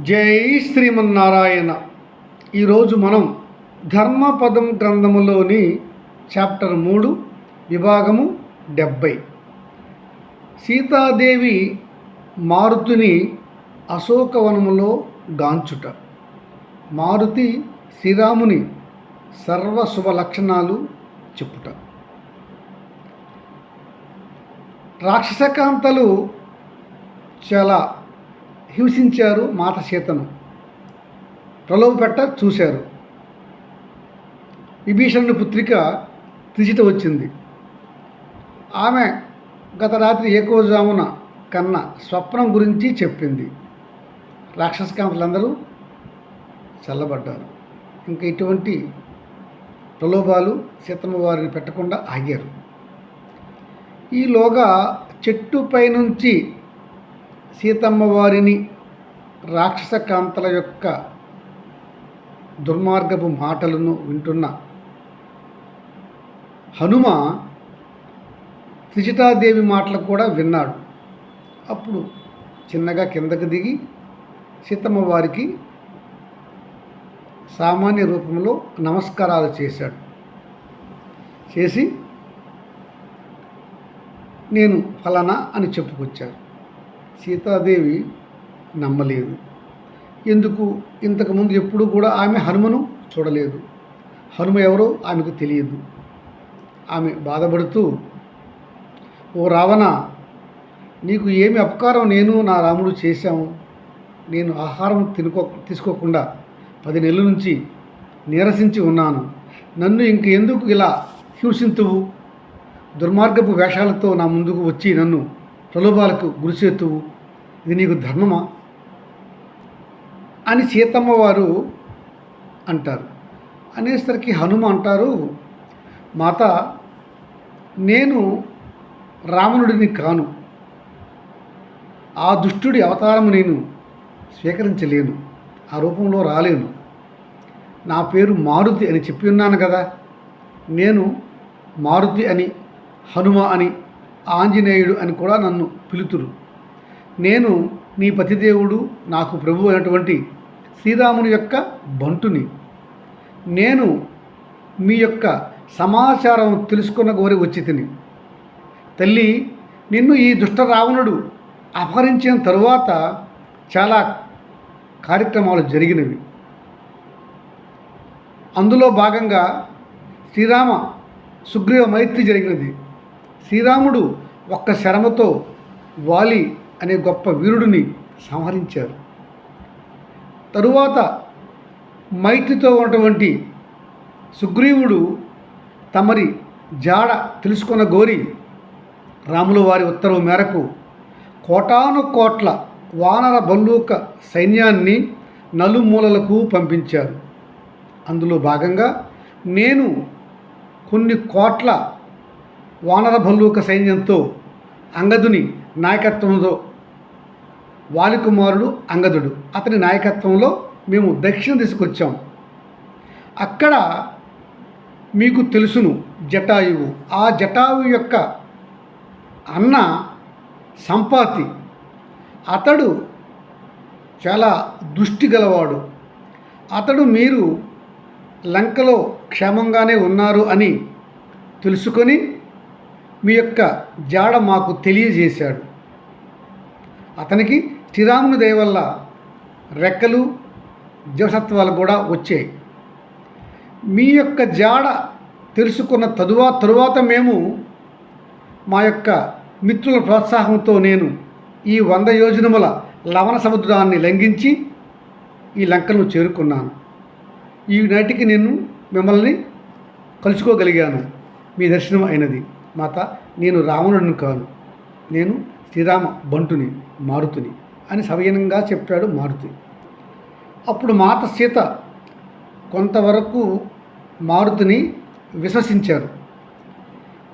జై శ్రీమన్నారాయణ. ఈరోజు మనం ధర్మపదం గ్రంథములోని చాప్టర్ మూడు విభాగము డెబ్భై. సీతాదేవి మారుతిని అశోకవనములో గాంచుట. మారుతి శ్రీరాముని సర్వ శుభ లక్షణాలు చెప్పుట. రాక్షసకాంతలు చాలా హింసించారు మాత సీతను. ప్రలోభపెట్ట చూశారు. విభీషణుని పుత్రిక త్రిచిట వచ్చింది. ఆమె గత రాత్రి ఏకోజామున కన్న స్వప్నం గురించి చెప్పింది. రాక్షసకాంతలందరూ చల్లబడ్డారు. ఇంకా ఇటువంటి ప్రలోభాలు సీతమ్మ వారిని పెట్టకుండా ఆగారు. ఈలోగా చెట్టు పైనుంచి సీతమ్మ వారిని రాక్షస కాంతల యొక్క దుర్మార్గపు మాటలను వింటున్న హనుమ త్రిచితాదేవి మాటలు కూడా విన్నాడు. అప్పుడు చిన్నగా కిందకు దిగి సీతమ్మ వారికి సామాన్య రూపంలో నమస్కారాలు చేశాడు. చేసి నేను ఫలానా అని చెప్పుకొచ్చారు. సీతాదేవి నమ్మలేదు. ఎందుకు? ఇంతకుముందు ఎప్పుడూ కూడా ఆమె హనుమను చూడలేదు. హనుమ ఎవరో ఆమెకు తెలియదు. ఆమె బాధపడుతూ ఓ రావణ నీకు ఏమి అపకారం నేను నా రాముడు చేశాము. నేను ఆహారం తినుకో తీసుకోకుండా పది నెలల నుంచి నీరసించి ఉన్నాను. నన్ను ఇంక ఎందుకు ఇలా హింసింతువు? దుర్మార్గపు వేషాలతో నా ముందుకు వచ్చి నన్ను ప్రలోభాలకు గురిచేతువు ఇది నీకు ధర్మమా? అని సీతమ్మ వారు అంటారు. అనేసరికి హనుమ అంటారు మాత నేను రావణుడిని కాను. ఆ దుష్టుడి అవతారం నేను స్వీకరించలేను. ఆ రూపంలో రాలేను. నా పేరు మారుతి అని చెప్పి ఉన్నాను కదా. నేను మారుతి అని హనుమ అని ఆంజనేయుడు అని కూడా నన్ను పిలుతురు. నేను నీ పతిదేవుడు నాకు ప్రభు అయినటువంటి శ్రీరాముని యొక్క బంటుని. నేను మీ యొక్క సమాచారం తెలుసుకున్న గోరి వచ్చి తిని. తల్లి నిన్ను ఈ దుష్ట రావణుడు అపహరించిన తరువాత చాలా కార్యక్రమాలు జరిగినవి. అందులో భాగంగా శ్రీరామ సుగ్రీవ మైత్రి జరిగినది. శ్రీరాముడు ఒక్క శరమతో వాలి అనే గొప్ప వీరుడిని సంహరించారు. తరువాత మైత్రితో ఉన్నటువంటి సుగ్రీవుడు తమరి జాడ తెలుసుకున్న గోరి రాముల వారి ఉత్తర్వు మేరకు కోటాను కోట్ల వానర బల్లూక సైన్యాన్ని నలుమూలలకు పంపించారు. అందులో భాగంగా నేను కొన్ని కోట్ల వానర భల్లూక సైన్యంతో అంగదుని నాయకత్వంలో వాలికుమారుడు అంగదుడు. అతని నాయకత్వంలో మేము దక్షిణ తీసుకొచ్చాం అక్కడ మీకు తెలుసును జటాయువు. ఆ జటాయువు యొక్క అన్న సంపాతి అతడు చాలా దృష్టి గలవాడు. అతడు మీరు లంకలో క్షేమంగానే ఉన్నారు అని తెలుసుకొని మీ యొక్క జాడ మాకు తెలియజేశాడు. అతనికి శ్రీరాముని దయ వల్ల రెక్కలు జీవసత్వాలు కూడా వచ్చాయి. మీ యొక్క జాడ తెలుసుకున్న తదువా తరువాత మేము మా యొక్క మిత్రుల ప్రోత్సాహంతో నేను ఈ వంద యోజనముల లవణ సముద్రాన్ని లంఘించి ఈ లంకను చేరుకున్నాను. ఈ నాటికి నేను మిమ్మల్ని కలుసుకోగలిగాను. మీ దర్శనం అయినది. మాత నేను రావణుడిని కాను. నేను శ్రీరామ బంటుని మారుతుని అని సవయనంగా చెప్పాడు మారుతి. అప్పుడు మాత సీత కొంతవరకు మారుతిని విశ్వసించారు.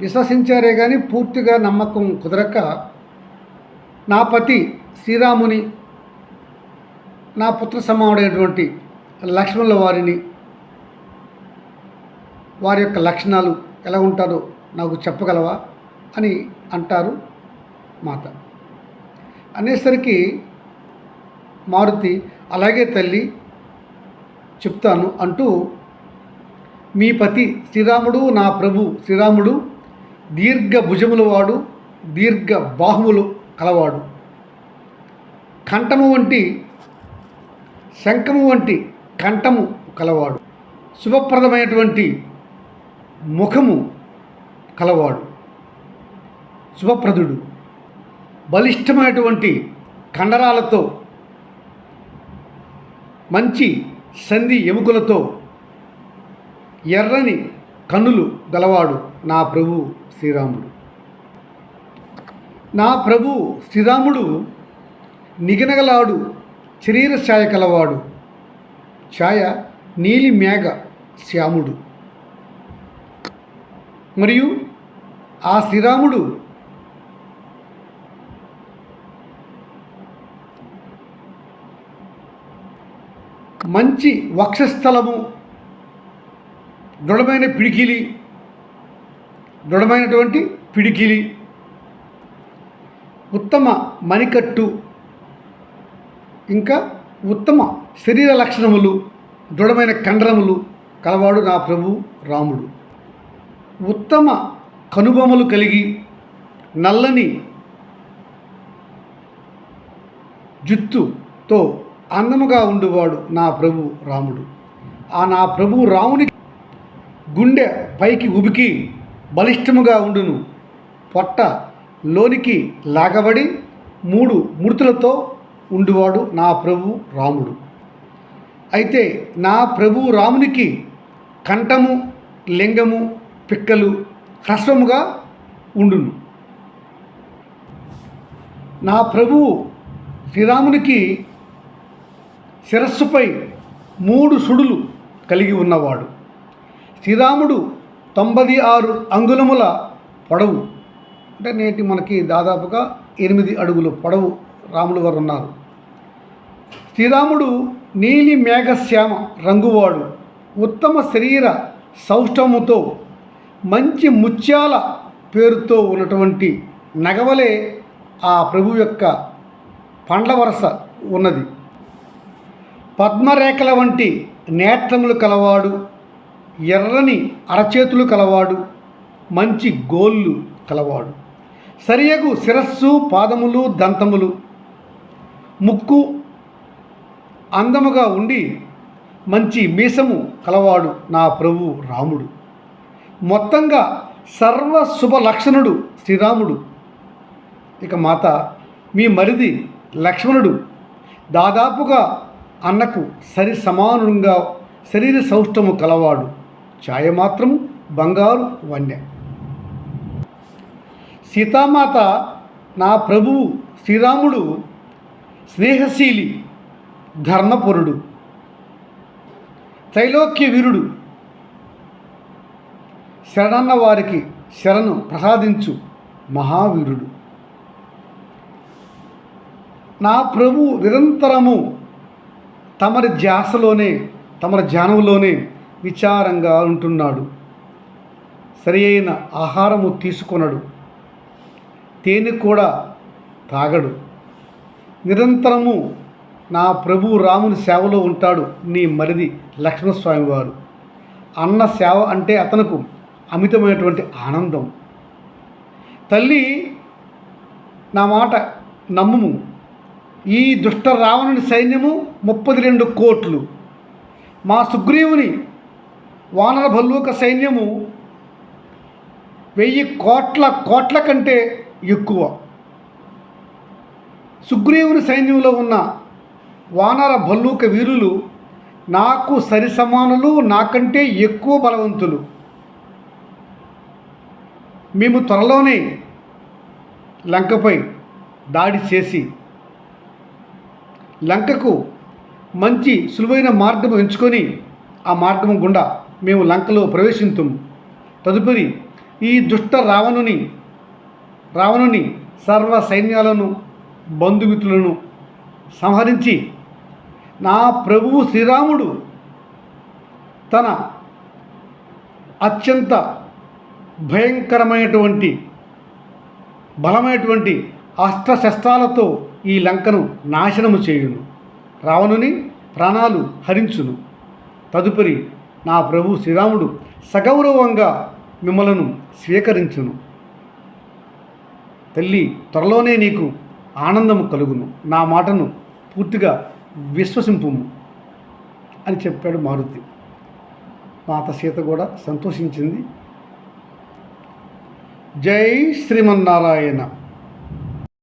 విశ్వసించారే కానీ పూర్తిగా నమ్మకం కుదరక నా పతి శ్రీరాముని నా పుత్ర సమానుడైనటువంటి లక్ష్మణుల వారిని వారి యొక్క లక్షణాలు ఎలా ఉంటారో నాకు చెప్పగలవా అని అంటారు మాత. అనేసరికి మారుతి అలాగే తల్లి చెప్తాను అంటూ మీ పతి శ్రీరాముడు నా ప్రభు శ్రీరాముడు దీర్ఘ భుజముల వాడు దీర్ఘ బాహువులు కలవాడు. కంఠము వంటి శంఖము వంటి కంఠము కలవాడు. శుభప్రదమైనటువంటి ముఖము కలవాడు శుభప్రదుడు. బలిష్టమైనటువంటి కండరాలతో మంచి సంధి ఎముకలతో ఎర్రని కన్నులు గలవాడు నా ప్రభు శ్రీరాముడు. నా ప్రభు శ్రీరాముడు నిగనగలాడు శరీర ఛాయ కలవాడు. ఛాయ నీలి మేఘ శ్యాముడు. మరియు ఆ శ్రీరాముడు మంచి వక్షస్థలము దృఢమైన పిడికిలి దృఢమైనటువంటి పిడికిలి ఉత్తమ మణికట్టు ఇంకా ఉత్తమ శరీర లక్షణములు దృఢమైన కండరములు కలవాడు నా ప్రభు రాముడు. ఉత్తమ కనుబొమలు కలిగి నల్లని జుత్తుతో అందముగా ఉండువాడు నా ప్రభు రాముడు. ఆ నా ప్రభు రాముని గుండె పైకి ఉబికి బలిష్టముగా ఉండును. పొట్ట లోనికి లాగబడి మూడు మృతులతో ఉండువాడు నా ప్రభు రాముడు. అయితే నా ప్రభు రామునికి కంఠము లింగము పిక్కలు హ్రస్వముగా ఉండును. నా ప్రభువు శ్రీరామునికి శిరస్సుపై మూడు సుడులు కలిగి ఉన్నవాడు. శ్రీరాముడు తొంభై ఆరు అంగుళముల పొడవు. అంటే నేటి మనకి దాదాపుగా ఎనిమిది అడుగులు పొడవు రాములు వారు ఉన్నారు. శ్రీరాముడు నీలి మేఘశ్యామ రంగువాడు. ఉత్తమ శరీర సౌష్ఠముతో మంచి ముత్యాల పేరుతో ఉన్నటువంటి నగవలే ఆ ప్రభు యొక్క పండ్ల వరస ఉన్నది. పద్మరేఖల వంటి నేత్రములు కలవాడు ఎర్రని అరచేతులు కలవాడు మంచి గోళ్ళు కలవాడు. సరియగు శిరస్సు పాదములు దంతములు ముక్కు అందముగా ఉండి మంచి మీసము కలవాడు నా ప్రభు రాముడు. మొత్తంగా సర్వ శుభ లక్షణుడు శ్రీరాముడు. ఇక మాత మీ మరిది లక్ష్మణుడు దాదాపుగా అన్నకు సరి సమానంగా శరీర సౌష్ఠము కలవాడు. ఛాయ మాత్రం బంగారు వన్య సీతామాత నా ప్రభువు శ్రీరాముడు స్నేహశీలి ధర్మపురుడు. త్రైలోక్య వీరుడు శరణన్న వారికి శరణు ప్రసాదించు మహావీరుడు. నా ప్రభు నిరంతరము తమరి ధ్యాసలోనే తమరి ధ్యానంలోనే విచారంగా ఉంటున్నాడు. సరి అయిన ఆహారము తీసుకొనడు. తేనె కూడా తాగడు. నిరంతరము నా ప్రభు రాముని సేవలో ఉంటాడు నీ మరిది లక్ష్మణస్వామి వారు అన్న సేవ అంటే అతనుకు అమితమైనటువంటి ఆనందం. తల్లి నా మాట నమ్ముము. ఈ దుష్ట రావణుని సైన్యము ముప్పది రెండు కోట్లు. మా సుగ్రీవుని వానర భల్లూక సైన్యము వెయ్యి కోట్ల కోట్ల కంటే ఎక్కువ. సుగ్రీవుని సైన్యంలో ఉన్న వానర భల్లూక వీరులు నాకు సరిసమానులు నాకంటే ఎక్కువ బలవంతులు. మేము త్వరలోనే లంకపై దాడి చేసి లంకకు మంచి సులువైన మార్గం ఎంచుకొని ఆ మార్గం గుండా మేము లంకలో ప్రవేశింతుము తదుపరి ఈ దుష్ట రావణుని రావణుని సర్వ సైన్యాలను బంధుమిత్రులను సంహరించి నా ప్రభువు శ్రీరాముడు తన అత్యంత భయంకరమైనటువంటి బలమైనటువంటి అస్త్రశస్త్రాలతో ఈ లంకను నాశనము చేయును. రావణుని ప్రాణాలు హరించును. తదుపరి నా ప్రభు శ్రీరాముడు సగౌరవంగా మిమ్మలను స్వీకరించును. తల్లి త్వరలోనే నీకు ఆనందము కలుగును. నా మాటను పూర్తిగా విశ్వసింపుము అని చెప్పాడు మారుతి. మాత సీత కూడా సంతోషించింది. జై శ్రీమన్నారాయణ.